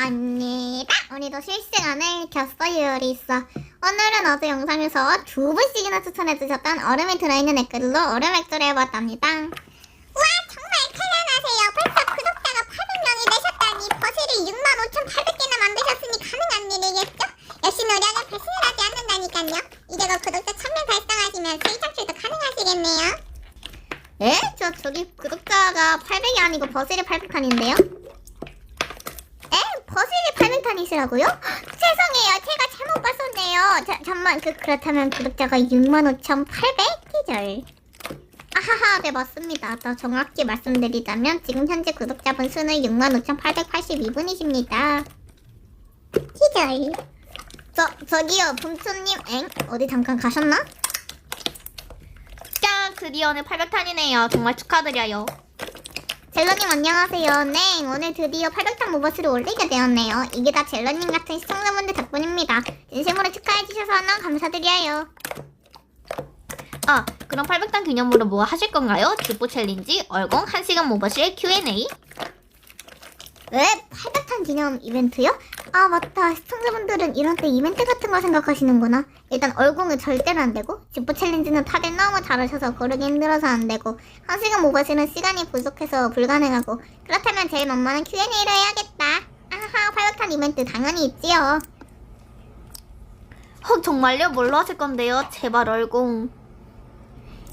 찌빠입니다. 오늘도 실시간을 켰어요, 리사. 오늘은 어제 영상에서 두 분씩이나 추천해주셨던 얼음이 들어있는 댓글로 얼음 액조를 해봤답니다. 와, 정말 대단하세요. 벌써 구독자가 800명이 되셨다니 버스를 65,800개나 만드셨으니 가능한 일이겠죠? 역시 노력은 배신을 하지 않는다니까요. 이제 곧 구독자 1000명 달성하시면 수익 창출도 가능하시겠네요. 에? 저 저기 구독자가 800이 아니고 버스리 800탄인데요? 에? 버스리 800탄이시라고요? 죄송해요. 제가 잘못 봤었네요. 자, 잠만 그 그렇다면 구독자가 65,800? 기절. 아하하, 네 맞습니다. 더 정확히 말씀드리자면 지금 현재 구독자분 수는 65,882분이십니다. 기절. 저 저기요, 붕초님, 엥? 어디 잠깐 가셨나? 짠! 드디어 오늘 800탄이네요. 정말 축하드려요. 젤러님 안녕하세요. 네, 오늘 드디어 800탄 모버스를 올리게 되었네요. 이게 다 젤러님 같은 시청자분들 덕분입니다. 진심으로 축하해주셔서 너무 감사드려요. 아, 그럼 800탄 기념으로 뭐 하실 건가요? 집보 챌린지, 얼공, 1시간 모버실, Q&A? 왜? 800탄 기념 이벤트요? 아 맞다. 시청자분들은 이런 때 이벤트 같은 거 생각하시는구나. 일단 얼공은 절대로 안 되고 집보 챌린지는 다들 너무 잘하셔서 고르기 힘들어서 안 되고 한 시간 모바실은 시간이 부족해서 불가능하고 그렇다면 제일 만만한 Q&A를 해야겠다. 아하 800탄 이벤트 당연히 있지요. 헉, 정말요? 뭘로 하실 건데요? 제발 얼공.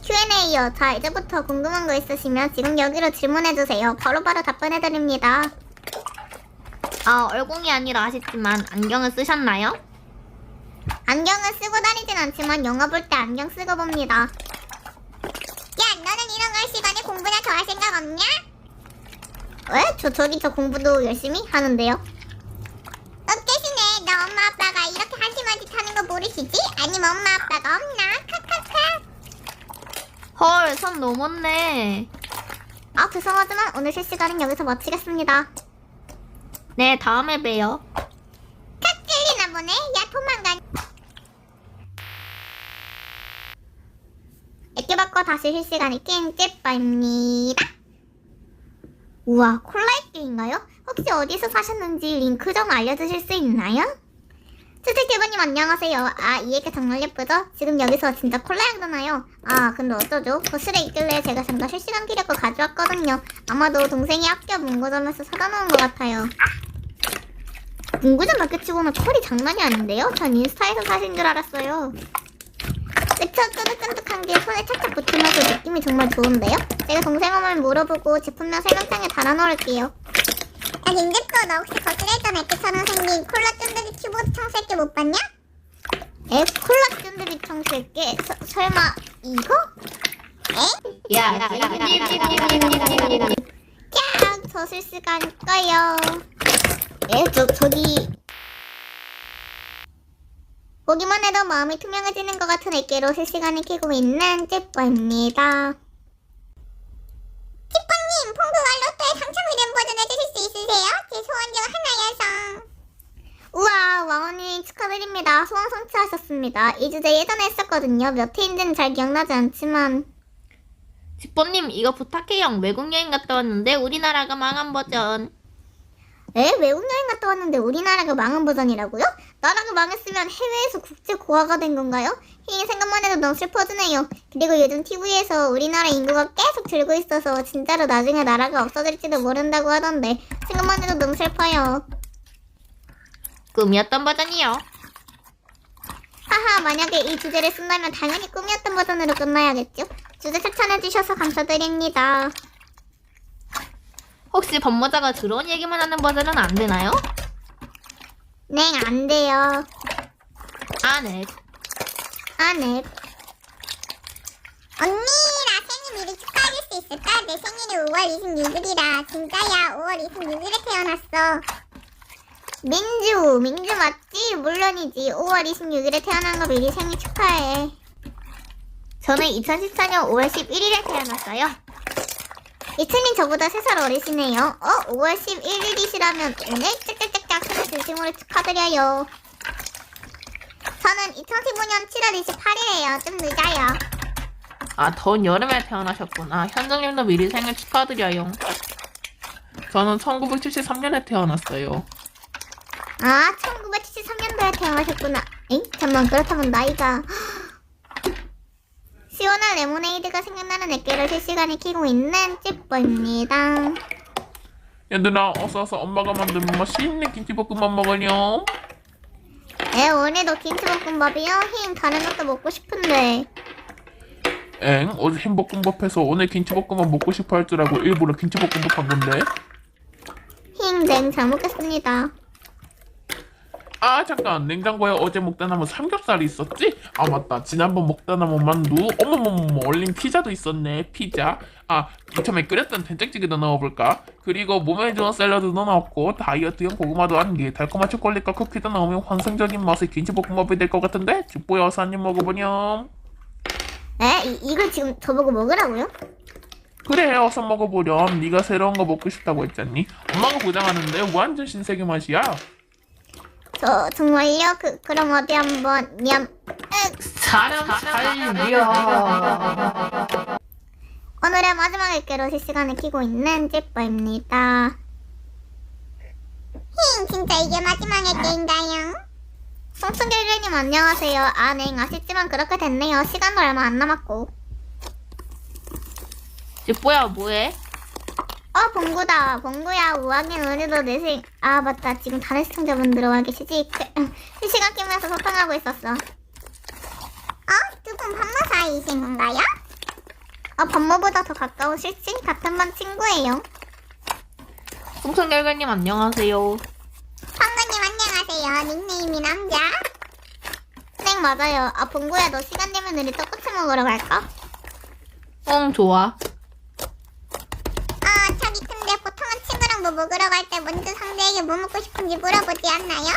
Q&A요. 자, 이제부터 궁금한 거 있으시면 지금 여기로 질문해주세요. 바로바로 답변해드립니다. 아, 얼공이 아니라 아쉽지만 안경을 쓰셨나요? 안경은 쓰고 다니진 않지만 영화 볼 때 안경 쓰고 봅니다. 야, 너는 이런 걸 시간에 공부나 더 할 생각 없냐? 왜? 저, 저기 저 공부도 열심히 하는데요. 어때시네? 너 엄마 아빠가 이렇게 한심한 짓 하는 거 모르시지? 아니면 엄마 아빠가 없나? 카카카. 헐, 선 넘었네. 아, 죄송하지만 오늘 실시간은 여기서 마치겠습니다. 네, 다음에 봬요. 탁 찔리나 보네. 야 도망가. 애껴받고 다시 실시간이 깽찌빠입니다. 우와 콜라이트인가요? 혹시 어디서 사셨는지 링크 좀 알려주실 수 있나요? 츠츠캐버님 안녕하세요. 아 이 얘기 정말 예쁘죠? 지금 여기서 진짜 콜라이트나요? 아 근데 어쩌죠? 거실에 있길래 제가 잠깐 실시간 기력을 가져왔거든요. 아마도 동생이 학교 문고점에서 사다 놓은 것 같아요. 문구점 마켓치고는 컬이 장난이 아닌데요? 전 인스타에서 사신 줄 알았어요. 그쵸? 쫀득쫀득한 게 손에 착착 붙으면서 느낌이 정말 좋은데요? 제가 동생 어머니 물어보고 제품명 설명창에 달아놓을게요. 야, 김집도 너 혹시 거실에서 맥주처럼 생긴 콜라 쫀득이 키보드 청소기 못 봤냐? 에? 콜라 쫀득이 청소기? 서, 설마 이거? 에? 야, 야, 야, 야, 야, 야, 야. 야, 저 실시간 꺼요. 예, 저, 저기. 보기만 해도 마음이 투명해지는 것 같은 애기로 실시간을 켜고 있는 찌뽀입니다. 찌뽀님, 퐁크가 로또에 당첨이 버전 해주실 수 있으세요? 제 소원 중 하나여서. 우와, 왕언니 축하드립니다. 소원 성취하셨습니다. 이 주제 예전에 했었거든요. 몇 회인지는 잘 기억나지 않지만. 집보님, 이거 부탁해요. 외국 여행 갔다 왔는데 우리나라가 망한 버전. 에? 외국 여행 갔다 왔는데 우리나라가 망한 버전이라고요? 나라가 망했으면 해외에서 국제 고화가 된 건가요? 이 생각만 해도 너무 슬퍼지네요. 그리고 요즘 TV에서 우리나라 인구가 계속 줄고 있어서 진짜로 나중에 나라가 없어질지도 모른다고 하던데 생각만 해도 너무 슬퍼요. 꿈이었던 버전이요. 하하, 만약에 이 주제를 쓴다면 당연히 꿈이었던 버전으로 끝나야겠죠? 주제 추천해주셔서 감사드립니다. 혹시 법모자가 들어온 얘기만 하는 버전은 안 되나요? 네, 안 돼요. 아, 네. 아, 네. 언니, 나 생일 미리 축하해줄 수 있을까? 내 생일이 5월 26일이라. 진짜야, 5월 26일에 태어났어. 민주, 민주 맞지? 물론이지. 5월 26일에 태어난 거 미리 생일 축하해. 저는 2014년 5월 11일에 태어났어요. 이틀님 저보다 3살 어리시네요. 어? 5월 11일이시라면 오늘 짝짝짝짝 생일 진심으로 축하드려요. 저는 2015년 7월 28일이에요. 좀 늦어요. 아, 더운 여름에 태어나셨구나. 현정님도 미리 생일 축하드려요. 저는 1973년에 태어났어요. 아, 1973년도에 태어나셨구나. 엥? 잠만, 그렇다면 나이가. 시원한 레모네이드가 생각나는 액계를 실시간에 키고 있는 찌뽀입니다. 얘들아 어서 와서 엄마가 만든 맛있는 김치볶음밥 먹으렴 에, 오늘도 김치볶음밥이요? 힝, 다른 것도 먹고 싶은데. 엥 어제 햄볶음밥 해서 오늘 김치볶음밥 먹고 싶어 할 줄 알고 일부러 김치볶음밥 한 건데 힝, 냉, 잘 먹겠습니다. 아 잠깐. 냉장고에 어제 먹다 남은 삼겹살이 있었지? 아 맞다. 지난번 먹다 남은 만두. 어머머머 얼린 피자도 있었네. 피자. 아 이참에 끓였던 된장찌개도 넣어볼까? 그리고 몸에 좋은 샐러드도 넣었고 다이어트용 고구마도 한개 달콤한 초콜릿과 쿠키도 넣으면 환상적인 맛의 김치볶음밥이 될 것 같은데? 죽보야 어서 한 입 먹어보렴. 에? 이, 이걸 지금 저보고 먹으라고요? 그래 어서 먹어보렴. 네가 새로운 거 먹고 싶다고 했잖니? 엄마가 보장하는데 완전 신세계 맛이야 저, 정말요? 그, 그럼 어디 한번, 냠. 으, 사람 살려. 오늘의 마지막 액계로 실시간에 키고 있는 찌뽀입니다. 힝, 진짜 이게 마지막 액계인가요? 송승결님 안녕하세요. 아, 네, 아쉽지만 그렇게 됐네요. 시간도 얼마 안 남았고. 찌뽀야 뭐해? 어, 봉구다. 봉구야, 5학년 오늘도 내 생, 아, 맞다. 지금 다른 시청자분 들어와 계시지? 그, 실시간 게임에서 소통하고 있었어. 어? 두 분 반모 사이이신 건가요? 어, 반모보다 더 가까운 실친 같은 반 친구예요. 송성결결님 안녕하세요. 황구님 안녕하세요. 닉네임이 남자. 네, 맞아요. 아, 봉구야, 너 시간 되면 우리 떡꼬치 먹으러 갈까? 응 좋아. 아, 먼저 상대에게 뭐 먹고 싶은지 물어보지 않나요?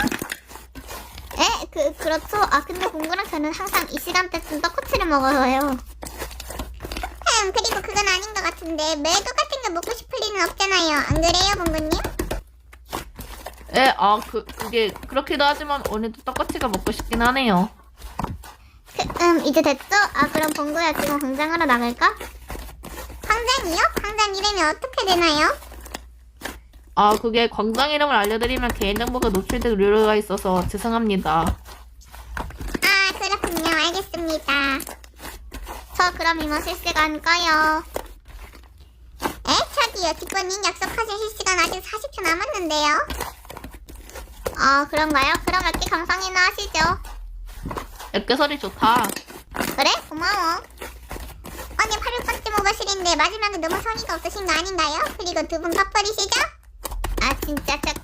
에? 그, 그렇죠. 아, 근데 봉구랑 저는 항상 이 시간대쯤 떡꼬치를 먹어서요. 음, 그리고 그건 아닌 것 같은데 매일 똑같은 거 먹고 싶을 리는 없잖아요. 안 그래요, 봉구님? 에, 아, 그, 그게, 그렇기도 하지만 오늘도 떡꼬치가 먹고 싶긴 하네요. 그, 음, 이제 됐죠? 아, 그럼 봉구야 지금 광장으로 나갈까? 광장이요? 광장 이름이 어떻게 되나요? 아, 그게 광장 이름을 알려드리면 개인 정보가 노출될 우려가 있어서 죄송합니다. 아, 그렇군요. 알겠습니다. 저 그럼 이만 실시간 꺼요. 에? 저기요. 뒷번님 약속하신 실시간 아직 40초 남았는데요. 아, 그런가요? 그럼 몇개 감상이나 하시죠. 액계설이 좋다. 그래? 고마워. 언니 800번째 모바실인데 마지막에 너무 성의가 없으신 거 아닌가요? 그리고 두분 pap버리시죠? 아 진짜 저